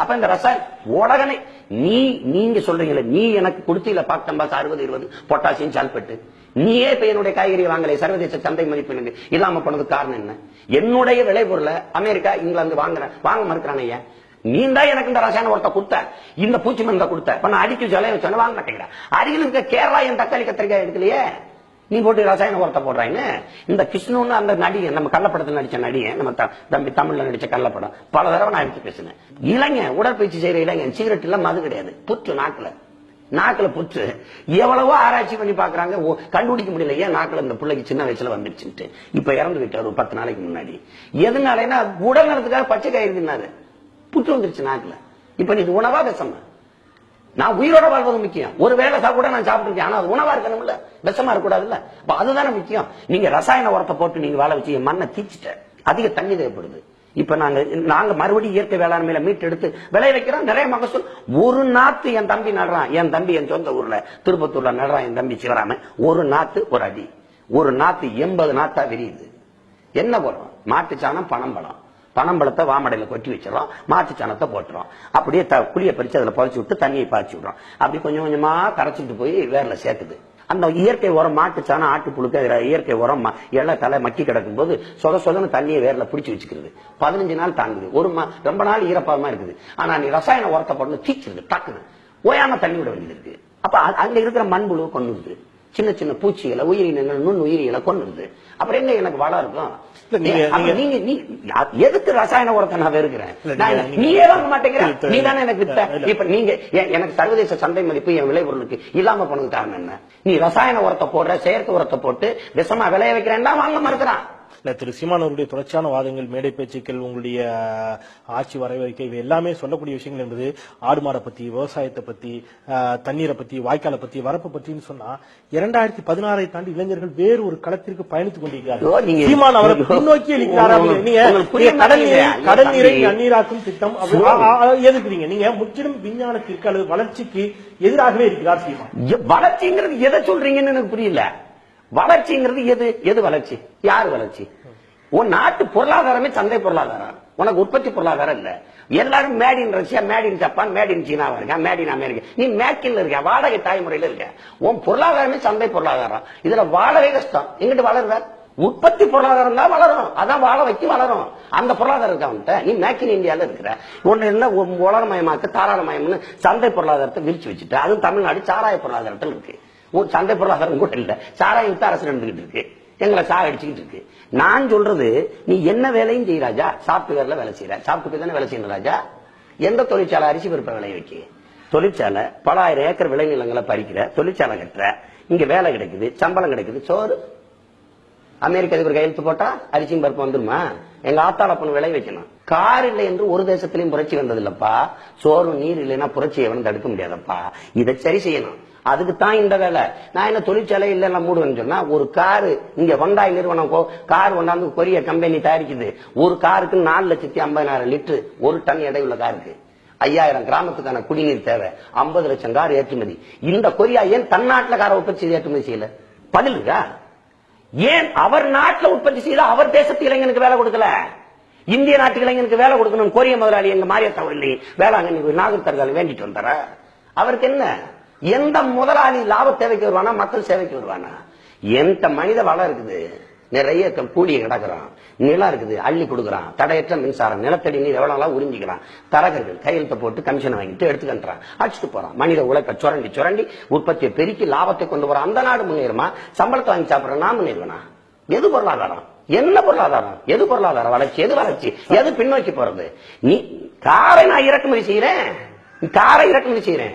அப்ப இந்த ரசாயன உலகனை நீ நீங்க சொல்றீங்களே நீ எனக்கு கொடுத்தீல பாக்டம்பாஸ் அறுபது இருபது பொட்டாசியம் சால்பெட்டு. நீயே இப்ப என்னுடைய காய்கறி வாங்கலை சர்வதேச சந்தை மதிப்பு இல்லாம போனதுக்கு காரணம் என்ன? என்னுடைய விளை பொருளை அமெரிக்கா இங்கிலாந்து வாங்குறேன் வாங்க மறுக்கிறானே ஏன்? நீ தான் எனக்கு இந்த ரசாயன உரத்தை கொடுத்த. இந்த பூச்சி மருந்தை கொடுத்த. இப்ப நான் அடிக்க சொல்ல வச்சோன்னு வாங்க மாட்டேங்கிறேன். அருகில் இருக்க கேரளா என் தக்காளி கத்திரிக்காய் எடுக்கலையே? நீ போட்டு ரசாயன உரத்தை போடுறாங்க இந்த கிருஷ்ணன்னு அந்த நடிகை நம்ம கள்ளப்படத்தில் நடிச்ச நடிகை நம்ம த- தம்பி தமிழ்ல நடிச்ச கள்ளப்படம் பல தடவை நான் எடுத்து பேசினேன். இளைஞன் உடற்பயிற்சி செய்யற இளைஞன் சிகரெட் எல்லாம் மது கிடையாது. புற்று நாக்குல. நாக்குல புற்று. எவ்வளவோ ஆராய்ச்சி பண்ணி பாக்குறாங்க ஓ, கண்டுபிடிக்க முடியல. ஏன் நாக்குல இந்த பிள்ளைக்கு சின்ன வயசுல வந்துருச்சுட்டு இப்ப இறந்து விட்டார் ஒரு பத்து நாளைக்கு முன்னாடி. எதனாலன்னா உடல் நலத்துக்காக பச்சை காய் தின்னாரு. புற்று வந்துருச்சு நாக்குல. இப்ப நீ உணவாக உணவா நான் உயிரோட வாழ்வது முக்கியம். ஒரு வேளை சாப்பிட நான் சாப்பிட்டுருக்கேன். ஆனா அது உணவா இருக்கணும்ல? விஷமா இருக்கக்கூடாதுல்ல? அப்ப அதுதானே முக்கியம். நீங்க ரசாயன உரத்தை போட்டு நீங்க வாழ வச்சு என் மண்ணை தீச்சிட்டேன். அதிக தண்ணி தேவைப்படுது. இப்ப நாங்க நாங்க மறுபடியும் இயற்கை வேளாண்மையில மீட்டு எடுத்து விளைய வைக்கிறோம். நிறைய மகசூல். ஒரு நாத்து என் தம்பி நடுறான். என் தம்பி என் சொந்த ஊர்ல. திருப்பத்தூர்ல நடுறான் என் தம்பி சிவராம ஒரு நாத்து ஒரு அடி. ஒரு நாத்து எண்பது நாத்தா விரியுது. என்ன வரும் மாட்டு சாணம் பணம் பழம் பனம்பழத்தை வாமடையில கொட்டி வச்சிடறோம் மாட்டு சாணத்தை போட்டுறோம். அப்படியே த குழியை பறிச்சு அதில் புதைச்சி விட்டு தண்ணியை பாய்ச்சி விடுறோம். அப்படி கொஞ்சம் கொஞ்சமாக கரைச்சிட்டு போய் வேரில் சேர்க்குது. அந்த இயற்கை உரம் மாட்டு சாணம் ஆட்டு புழுக்க இயற்கை உரம் ம- இலை தலை மக்கி கிடக்கும் போது சொத சொதன்னு தண்ணியை வேர்ல பிடிச்சி வச்சுக்கிறது. பதினஞ்சு நாள் தாங்குது. ஒரு மா ரொம்ப நாள் ஈரப்பதமா இருக்குது. ஆனா நீ ரசாயன உரத்தை போட்டு தீச்சிருது டக்குன்னு. ஓயாம தண்ணி விட வேண்டியது இருக்கு. அப்ப அங்கே அங்க இருக்கிற மண்புழு கொண்டு சின்ன சின்ன பூச்சிகளை உயிரினங்கள் நுண் உயிரிகளை கொண்டுருது அப்புறம் எங்க எனக்கு வளம் இருக்கும்? நீங்க- நீ எதுக்கு ரசாயன உரத்தை நான் வெறுக்கிறேன்? என்ன- நீயே வாங்க மாட்டேங்கிற. இல்ல, நீ தானே எனக்கு வித்த. இப்ப நீங்க எனக்கு சர்வதேச சந்தை மதிப்பு என் விளைபொருளுக்கு இல்லாம போனது காரணம் என்ன? நீ ரசாயன உரத்தை போடுற செயற்கை உரத்தை போட்டு விஷமா விளைய வைக்கிறேன்னா வாங்க மறுக்கிறான். இல்ல திரு சீமான் அவருடைய தொடர்ச்சியான வாதங்கள் மேடை பேச்சுக்கள் உங்களுடைய ஆட்சி வரைவறிக்கை இவை எல்லாமே சொல்லக்கூடிய விஷயங்கள் என்பது ஆடு மாடை பத்தி விவசாயத்தை பத்தி ஆஹ், தண்ணீரை பத்தி வாய்க்காலை பத்தி வரப்பு பத்தின்னு சொன்னா இரண்டாயிரத்தி பதினாறை தாண்டி இளைஞர்கள் வேறு ஒரு களத்திற்கு பயணித்துக் கொண்டிருக்கிறார்கள். சீமான் அவரை பின்னோக்கி நீங்க கடல் நீரை. கடல் நீரை தம்பி. நன்னீராக்கும் திட்டம் எதுக்குறீங்க நீங்க முற்றிலும் விஞ்ஞானத்திற்கு அல்லது வளர்ச்சிக்கு எதிராகவே இருக்கிறார் சீமான். வளர்ச்சிங்கிறது எதை சொல்றீங்கன்னு எனக்கு புரியல. வளர்ச்சிங்கிறது எது எது வளர்ச்சி? யார் வளர்ச்சி? உன் நாட்டு பொருளாதாரமே சந்தை பொருளாதாரம். உனக்கு உற்பத்தி பொருளாதாரம் இல்ல. எல்லாரும் made in Russia made in Japan made in சீனாவா இருக்கா? மேட் இன் அமெரிக்கா நீ மேக்கில் இருக்க வாடகை தாய்முறையில இருக்க. உன் பொருளாதாரமே சந்தை பொருளாதாரம். இதுல வாழவே கஷ்டம். எங்கிட்டு வளருவ? உற்பத்தி பொருளாதாரம் தான் வளரும். அதான் வாழ வைக்க வளரும். அந்த பொருளாதாரம் இருக்கா அவன்கிட்ட நீ மேக் இன் இருக்கிற. ஒன்று என்ன உலகமயமாக்கு தாராளமயம்னு சந்தை பொருளாதாரத்தை விரிச்சு வச்சுட்டு. அதுவும் தமிழ்நாடு சாராய பொருளாதாரத்தில் இருக்கு. ஒரு சந்தை பொருளாதாரம் கூட இல்லை. சாராய வித்து அரசு நடந்துகிட்டு இருக்கு. எங்களை சாக அடிச்சுக்கிட்டு இருக்கு. நான் சொல்றது நீ என்ன வேலையும் செய்ய ராஜா. சாப்ட்வேர்ல வேலை செய்யற சாப்ட்வேர் தானே வேலை செய்யணும் ராஜா. எந்த தொழிற்சாலை அரிசி பருப்பை விளைய வைக்க? தொழிற்சாலை பல ஆயிரம் ஏக்கர் விளைநிலங்களை பறிக்கிற தொழிற்சாலை கட்டுற. இங்க வேலை கிடைக்குது சம்பளம் கிடைக்குது. சோறு. அமெரிக்க அதிபர் கையெழுத்து போட்டா அரிசியும் பருப்பு வந்துருமா? எங்க ஆத்தாள பொண்ணு விளைய வைக்கணும். கார் இல்லை என்று ஒரு தேசத்திலையும் புரட்சி வந்தது இல்லப்பா சோறு நீர் இல்லைன்னா புரட்சி எவனும் தடுக்க முடியாதப்பா. இதை சரி செய்யணும். அதுக்கு தான் இந்த வேலை. நான் என்ன தொழிற்சாலை இல்லைன்னா எல்லாம் மூடுவேன்னு சொன்னா ஒரு காரு இங்க வண்டாய் நிறுவனம் கார் கொண்டாந்து கொரிய கம்பெனி தயாரிக்குது. ஒரு காருக்கு நாலு லட்சத்தி ஐம்பதாயிரம் லிட்டர் ஒரு டன் எடை உள்ள காருக்கு. ஐயாயிரம் கிராமத்துக்கான குடிநீர் தேவை. ஐம்பது லட்சம் கார் ஏற்றுமதி. இந்த கொரியா ஏன் தன்னாட்டில் கார காரை உற்பத்தி செய்து ஏற்றுமதி செய்யல? பதில் ஏன் அவர் நாட்டுல உற்பத்தி செய்த அவர் தேசத்து இளைஞனுக்கு வேலை கொடுக்கல? இந்திய நாட்டு இளைஞனுக்கு வேலை கொடுக்கணும் கொரிய முதலாளி எங்க மாரிய தவறில்லை வேளாங்கண்ணி நாகூர் தர்கால வேண்டிட்டு வந்தார? அவருக்கு என்ன? எந்த முதலாளி லாப தேவைக்கு வருவானா மக்கள் சேவைக்கு வருவானா? எந்த மனித வளம் இருக்குது? நிறைய கூலி கூலிய கிடக்குறான் நிலம் இருக்குது அள்ளி கொடுக்குறான் தடையற்ற மின்சாரம் நிலத்தடி நீர் எவ்வளவு நாளா உறிஞ்சிக்கிறான். தரகர்கள் கையெழுத்த போட்டு கமிஷன் வாங்கிட்டு எடுத்துக்கின்றான். அடிச்சுட்டு போறான். மனித உழைப்பை சுரண்டி சுரண்டி உற்பத்தியை பெருக்கி லாபத்தை கொண்டு வர அந்த நாடு முன்னேறுமா? சம்பளத்தை வாங்கி சாப்பிடுற நான் முன்னேறுவனா? எது பொருளாதாரம்? என்ன பொருளாதாரம்? எது பொருளாதாரம்? வளர்ச்சி எது வளர்ச்சி? எது பின்னோக்கி போறது? நீ காரை நான் இறக்குமதி செய்யறேன். காரை இறக்குமதி செய்யறேன்.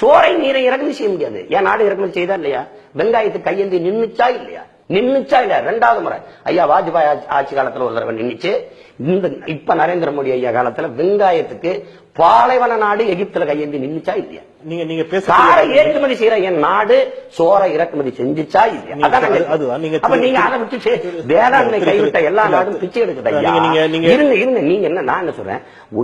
சோரை நீரை இறக்குமதி செய்ய முடியாது. என் நாடு இறக்குமதி செய்தா இல்லையா? வெங்காயத்து கையேந்தி நின்னுச்சா இல்லையா? நின்னுச்சா இல்லையா? ரெண்டாவது முறை. ஐயா வாஜ்பாய் ஆட்சி- காலத்துல ஒரு தடவை நின்னுச்சு. இந்த இப்ப நரேந்திர மோடி ஐயா காலத்துல வெங்காயத்துக்கு பாலைவன நாடு எகிப்துல கையேந்தி நின்னுச்சா இல்லையா? நீங்க நீங்க பேச ஏற்றுமதி செய்யற என் நாடு சோறை இறக்குமதி செஞ்சுச்சா இல்லையா? நீங்க அது- விட்டுட்டு வேளாண்மை கைவிட்ட எல்லா இல்ல, நாடும் பிச்சை எடுக்குது ஐயா? நீங்க- நீங்க- நீங்க- இருங்க இருங்க. நீங்க என்ன நான் என்ன சொல்றேன்?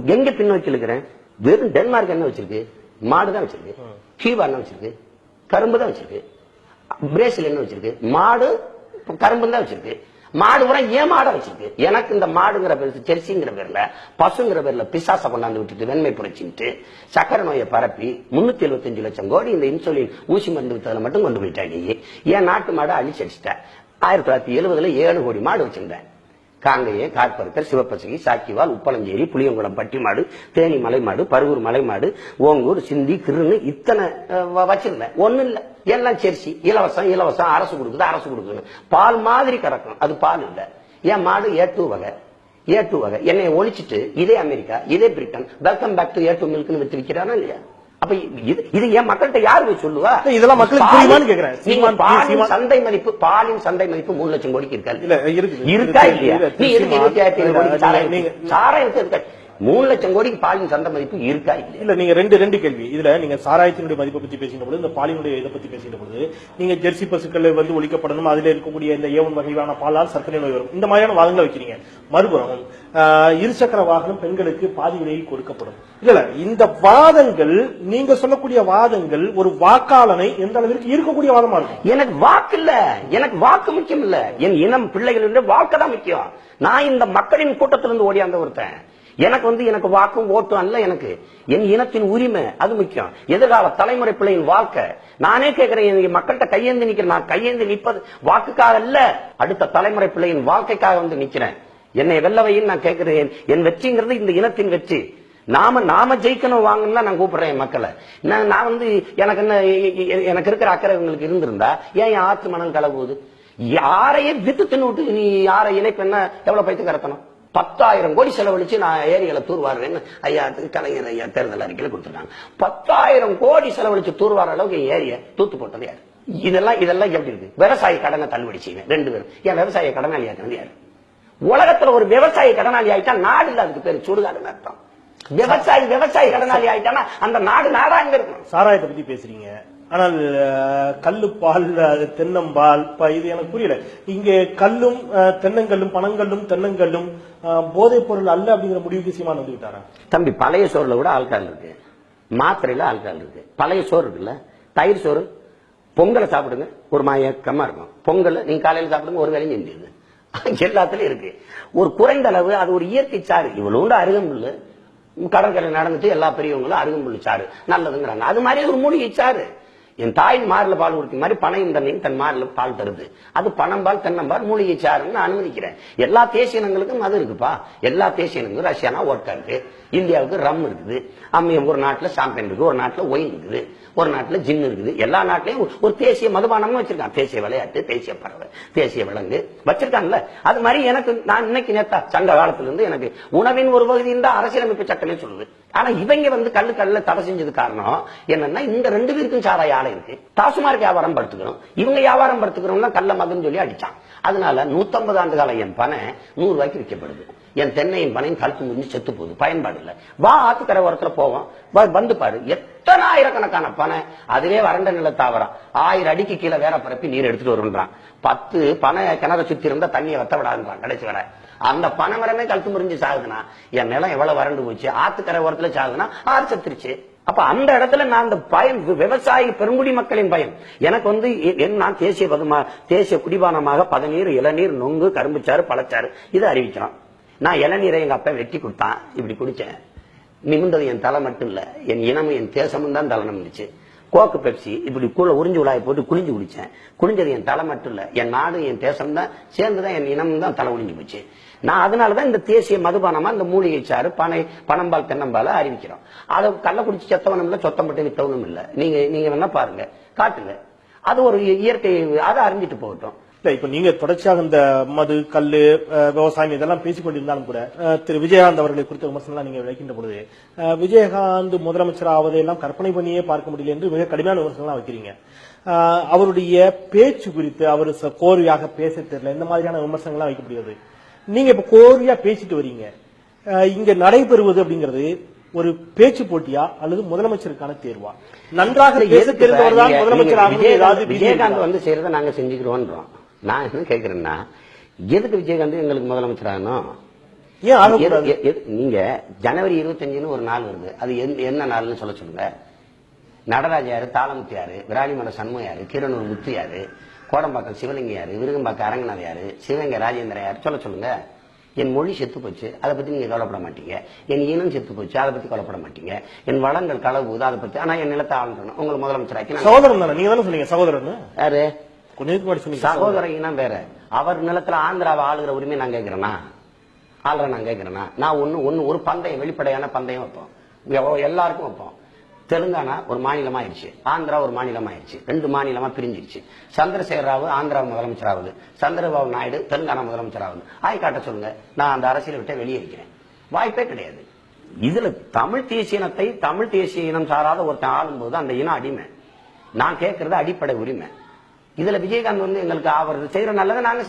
எங்க பின்னோக்கி இருக்கிறேன்? வெறும் டென்மார்க் என்ன வச்சிருக்கு? மாடு தான் வச்சிருக்கு. கீவா என்ன வச்சிருக்கு? கரும்பு தான் வச்சிருக்கு. பிரேசில் என்ன வச்சிருக்கு. மாடு கரும்பு தான் வச்சிருக்கு. மாடு பூரா ஏன் மாடை வச்சிருக்கு? எனக்கு இந்த மாடுங்கிற பேர் ஜெர்சிங்கிற பேர்ல பசுங்கிற பேர்ல பிசாச கொண்டாந்து விட்டுட்டு வெண்மை புரட்சிட்டு சக்கரை நோயை பரப்பி முன்னூத்தி எழுபத்தஞ்சு லட்சம் கோடி இந்த இன்சுலின் ஊசி மருந்து வித்ததுல மட்டும் கொண்டு போயிட்டாங்க ஏன் நாட்டு மாடை அழிச்சடிச்சிட்டேன் ஆயிரத்தி தொள்ளாயிரத்தி எழுபதுல ஏழு கோடி மாடு வச்சிருந்தேன். காங்கையே கார்பருக்கர் சிவப்பசகி சாக்கிவால் உப்பளஞ்சேரி புளியங்குளம் பட்டிமாடு தேனி மலைமாடு பருவூர் மலைமாடு ஓங்கூர் சிந்தி கிருன்னு இத்தனை வச்சிருந்தேன் ஒண்ணு இல்ல. எல்லாம் செர்சி இலவசம் இலவசம். அரசு கொடுக்குது அரசு கொடுக்குது. பால் மாதிரி கறக்கும். அது பால் இல்ல. என் மாடு ஏ டூ வகை. ஏ டூ வகை. என்னை ஒழிச்சிட்டு இதே அமெரிக்கா இதே Britain welcome back to A two மில்க்னு வச்சிருக்கிறானா இல்லையா? அப்ப இது இது என் மக்கள்கிட்ட யாரு போய் சொல்லுவா இதெல்லாம் மக்களுக்கு புரியுமான்னு கேக்குறேன். சந்தை மதிப்பு பாலின் சந்தை மதிப்பு மூணு லட்சம் கோடிக்கு இருக்காது இல்ல இருக்குது இருக்கா இல்லையா இல்ல, நீ சீமான். இருபத்தி ஆயிரத்தி ஐநூறு கோடிக்கு சாராயம் வித்து எதுக்கு? மூணு லட்சம் கோடிக்கு பாலின் சந்தை மதிப்பு இருக்கா இல்ல நீங்க ரெண்டு ரெண்டு கேள்வி. இதுல நீங்க சாராயத்தினுடைய மதிப்பை பத்தி பேசின பொழுது இந்த பாலினுடைய இதை பத்தி பேசின பொழுது நீங்க ஜெர்சி பசுக்கள் வந்து ஒழிக்கப்படணும் அதுல இருக்கக்கூடிய இந்த ஏவன் வகையான பாலால் சர்க்கரை நோய் வரும். இந்த மாதிரியான வாதங்களை வைக்கிறீங்க. மறுபுறம் இருசக்கர வாகனம் பெண்களுக்கு பாதி விலையில் கொடுக்கப்படும். இல்ல இந்த வாதங்கள் நீங்க சொல்லக்கூடிய வாதங்கள் ஒரு வாக்காளனை எந்த அளவிற்கு இருக்கக்கூடிய வாதமா இருக்கும்? எனக்கு வாக்கு இல்ல. எனக்கு வாக்கு முக்கியம் இல்ல. என் இனம் பிள்ளைகளுடைய வாக்கு தான் முக்கியம். நான் இந்த மக்களின் கூட்டத்திலிருந்து ஓடியாந்த ஒருத்தன். எனக்கு வந்து எனக்கு வாக்கும் ஓட்டும் அல்ல எனக்கு. என் இனத்தின் உரிமை அது முக்கியம். எதிர்கால தலைமுறை பிள்ளையின் வாழ்க்கை. நானே கேட்கிறேன் என் மக்கள்கிட்ட கையேந்து நிக்கிறேன் நான் கையேந்து நிற்பது வாக்குக்காக அல்ல. அடுத்த தலைமுறை பிள்ளையின் வாழ்க்கைக்காக வந்து நிக்கிறேன் என்னை வெல்லவையில் நான் கேட்கிறேன். என் வெற்றிங்கிறது இந்த இனத்தின் வெற்றி. நாம நாம ஜெயிக்கணும் வாங்கணும் நான் கூப்பிடுறேன் என் மக்களை. நான் நான் வந்து எனக்கு என்ன எனக்கு இருக்கிற அக்கறை உங்களுக்கு இருந்திருந்தா ஏன் என் ஆத்து மணல் கலவுது யாரையே வித்து தின்னுட்டு நீ யாரை இணைப்பென்ன எவ்வளவு பைத்து கரத்தணும் பத்தாயிரம் கோடி செலவழிச்சு நான் ஏரிகளை தூர்வாருன்னு ஐயா கலைஞர் ஐயா தேர்தல் அறிக்கையில கொடுத்துருக்காங்க பத்தாயிரம் கோடி செலவழிச்சு தூர்வார அளவுக்கு ஏரிய தூத்து போட்டது யாரு? இதெல்லாம் இதெல்லாம் எப்படி இருக்கு? விவசாய கடனை தள்ளுபடி செய்வேன் ரெண்டு பேரும். என் விவசாய கடனாளி ஆக்குறது யாரு? உலகத்துல ஒரு விவசாய கடனாளி ஆயிட்டா நாடு இல்ல அதுக்கு பேரு சுடுகாடுன்னு அர்த்தம். விவசாயி விவசாய கடனாளி ஆயிட்டானா அந்த நாடு நாடா அங்க இருக்கும். சாராயத்தை பத்தி பேசுறீங்க. ஆனால் கல்லுப்பால் கல்லு பால் அது தென்னம்பால் இது எனக்கு புரியல. இங்க கல்லும் அஹ், தென்னங்கல்லும் பனங்கல்லும் தென்னங்கல்லும் போதைப் பொருள் அல்ல அப்படிங்கிற முடிவுக்கு சீமான் வந்துவிட்டாரா தம்பி பழைய சோறுல கூட ஆல்கால் இருக்கு. மாத்திரையில ஆல்கால் இருக்கு. பழைய சோறு இருக்குல்ல? தயிர் சோறு. பொங்கலை சாப்பிடுங்க. ஒரு மயக்கமா இருக்கும். பொங்கல் நீங்க காலையில சாப்பிடுங்க ஒரு வேலையும் செஞ்சிருது எல்லாத்துலயும் இருக்கு. ஒரு குறைந்த அளவு அது ஒரு இயற்கை சாறு. இவ்வளவு அருகம்புல். கடற்கரை நடந்துட்டு எல்லா பெரியவங்களும் அருகம்புல் சாறு. நல்லதுங்கிறாங்க. அது மாதிரி ஒரு மூலிகை சாறு. என் தாயின் மார்ல பால் கொடுத்த மாதிரி பனையும் தண்ணியும் தன் மார்ல பால் தருது. அது பணம்பால் தென்னம்பால் மூலிகை சாறுன்னு நான் அனுமதிக்கிறேன். எல்லா தேசிய இனங்களுக்கும் அது இருக்குப்பா. எல்லா தேசிய இனங்களும் ரஷ்யானா ஓட்கா இருக்கு. இந்தியாவுக்கு ரம் இருக்குது. அம்மியம் ஒரு நாட்டுல சாம்பியன் இருக்கு ஒரு நாட்டுல ஒயின் இருக்குது. ஒரு நாட்டுல ஜின் இருக்குது. எல்லா நாட்டிலையும் ஒரு- தேசிய மதுபானமும் வச்சிருக்கான். தேசிய விளையாட்டு தேசிய பறவை தேசிய விலங்கு வச்சிருக்காங்கல்ல அது மாதிரி எனக்கு நான் இன்னைக்கு நேத்தா சங்க காலத்துல இருந்து எனக்கு உணவின் ஒரு பகுதியின் தான் அரசியலமைப்பு சட்டமே சொல்லுது. ஆனா இவங்க வந்து கல்லு கல்ல தடை செஞ்சது காரணம் என்னன்னா இந்த ரெண்டு பேருக்கும் சாராய ஆலை இருக்கு. டாஸ்மார்க் வியாபாரம் படுத்துக்கிறோம் இவங்க வியாபாரம் படுத்துக்கிறோம்னா கள்ள மகன் சொல்லி அடிச்சான். அதனால 150 ஆண்டு காலம் என் பனை நூறு ரூபாய்க்கு விற்கப்படுது. என் தென்னையின் பனையும் கழுத்து முடிஞ்சு செத்து போகுது. பயன்பாடு இல்லை. வா ஆத்துக்கரை ஓரத்துல போவோம். வந்து பாரு. எத்தனை ஆயிரக்கணக்கான பனை. அதுவே வறண்ட நில தாவரம். ஆயிரம் அடிக்கு கீழே வேற பரப்பி நீர் எடுத்துட்டு வருன்றான் பத்து பனை கிணற சுத்தி இருந்தா தண்ணியை வத்த விடாதுன்றான் கடைசி வர. அந்த பனை மரமே கழுத்து முறிஞ்சு சாகுதுன்னா என் நிலம் எவ்வளவு வறண்டு போச்சு? ஆத்துக்கரை ஓரத்துல சாகுதுன்னா ஆறு செத்துருச்சு. அப்ப அந்த இடத்துல நான் அந்த பயம் விவசாயி பெருங்குடி மக்களின் பயம். எனக்கு வந்து நான் தேசிய பதுமா தேசிய குடிபானமாக பதநீர் இளநீர் நொங்கு கரும்புச்சாறு பழச்சாறு இதை அறிவிக்கிறோம். நான் இளநீரை எங்க அப்பா வெட்டி கொடுத்தான் இப்படி குடிச்சேன். நிமிந்தது என் தலை மட்டும் இல்ல என் இனமும் என் தேசமும் தான் தலை நிமிர்ந்துச்சு. கோக்கு பெப்சி இப்படி கூட உறிஞ்சு உலாயை போட்டு குளிஞ்சு குடிச்சேன். குளிஞ்சது என் தலை மட்டும் இல்ல என் நாடு என் தேசம் தான் சேர்ந்துதான் என் இனமும் தான் தலை ஒளிஞ்சு போச்சு. நான் அதனாலதான் இந்த தேசிய மதுபானமா இந்த மூலிகை சாறு பனை பணம்பால் தென்னம்பால அறிவிக்கிறோம். அதை கள்ள குடிச்சு செத்தவனும் இல்லை சொத்தம் மட்டும் வித்தவனும் நீங்கள் நீங்க நீங்க வேணா பாருங்க காட்டுங்க. அது ஒரு இயற்கை அதை அறிஞ்சிட்டு போகட்டும். இல்ல இப்ப நீங்க தொடர்ச்சியாக இந்த மது கல்லு விவசாயம் இதெல்லாம் பேசிக் கொண்டிருந்தாலும் கூட திரு விஜயகாந்த் அவர்களை குறித்த விமர்சனம் நீங்க வைக்கின்ற பொழுது விஜயகாந்த் முதலமைச்சர் ஆவதையெல்லாம் கற்பனை பண்ணியே பார்க்க முடியல என்று மிக கடுமையான விமர்சனம்லாம் வைக்கிறீங்க. அவருடைய பேச்சு குறித்து அவர் ச- பேச தெரியல. இந்த மாதிரியான விமர்சனங்கள்லாம் வைக்கப்படுகிறது. நீங்க இப்ப கோர்வையா பேசிட்டு வரீங்க. இங்க நடைபெறுவது அப்படிங்கிறது ஒரு பேச்சு போட்டியா அல்லது முதலமைச்சருக்கான தேர்வா? நன்றாக முதலமைச்சர் ஏதாவது விஜயகாந்த்? வந்து செய்யறத நாங்க செஞ்சுக்கிறோம்ன்றோம் நான் என்ன கேக்குறேன்னா எதுக்கு விஜயகாந்த் எங்களுக்கு முதலமைச்சர் ஆகணும்? எது- எது- நீங்க ஜனவரி இருபத்தஞ்சுன்னு ஒரு நாள் வருது. அது என்ன நாள்னு சொல்ல சொல்லுங்க. நடராஜ யாரு தாளமுத்து யாரு விராலிமலை சண்முகம் யாரு கீரனூர் முத்து யாரு கோடம்பாக்கம் சிவலிங்கம் யாரு? விருகம்பாக்கம் அரங்கநாத யாரு? சிவகங்கை ராஜேந்திரன் யாரு? சொல்ல சொல்லுங்க. என் மொழி செத்து போச்சு அதை பத்தி நீங்க கவலைப்பட மாட்டீங்க. என் இனம் செத்து போச்சு அதை பத்தி கவலைப்பட மாட்டீங்க. என் வளங்கள் களவு போகுது அதை பத்தி ஆனா என் நிலத்தை ஆளணும் உங்களுக்கு முதலமைச்சராக்கி சகோதரன் தானே? நீங்க தானே சொன்னீங்க சகோதரன். யாரு சகோதர இனம் வேற. அவர் நிலத்துல ஆந்திராவை ஆளுகிற உரிமை நான் கேட்கிறேனா? ஆளுற நான் கேட்கிறேனா? நான் ஒண்ணு ஒண்ணு ஒரு பந்தயம் வெளிப்படையான பந்தயம் வைப்போம். எல்லாருக்கும் வைப்போம். தெலுங்கானா ஒரு மாநிலமா ஆயிடுச்சு ஆந்திரா ஒரு மாநிலமா ஆயிடுச்சு ரெண்டு மாநிலமா பிரிஞ்சிருச்சு. சந்திரசேகர ராவ் ஆந்திரா முதலமைச்சர் ஆகுது சந்திரபாபு நாயுடு தெலுங்கானா முதலமைச்சர் ஆகுது ஆய் காட்ட சொல்லுங்க. நான் அந்த அரசியலை விட்டு வெளியே இருக்கிறேன். வாய்ப்பே கிடையாது. இதுல தமிழ் தேசிய இனத்தை தமிழ் தேசிய இனம் சாராத ஒருத்தன் ஆளும்போது அந்த இனம் அடிமை. நான் கேட்கறது அடிப்படை உரிமை. இதுல விஜயகாந்த் வந்து எங்களுக்கு ஆவறது செய்யற நல்லதை நாங்க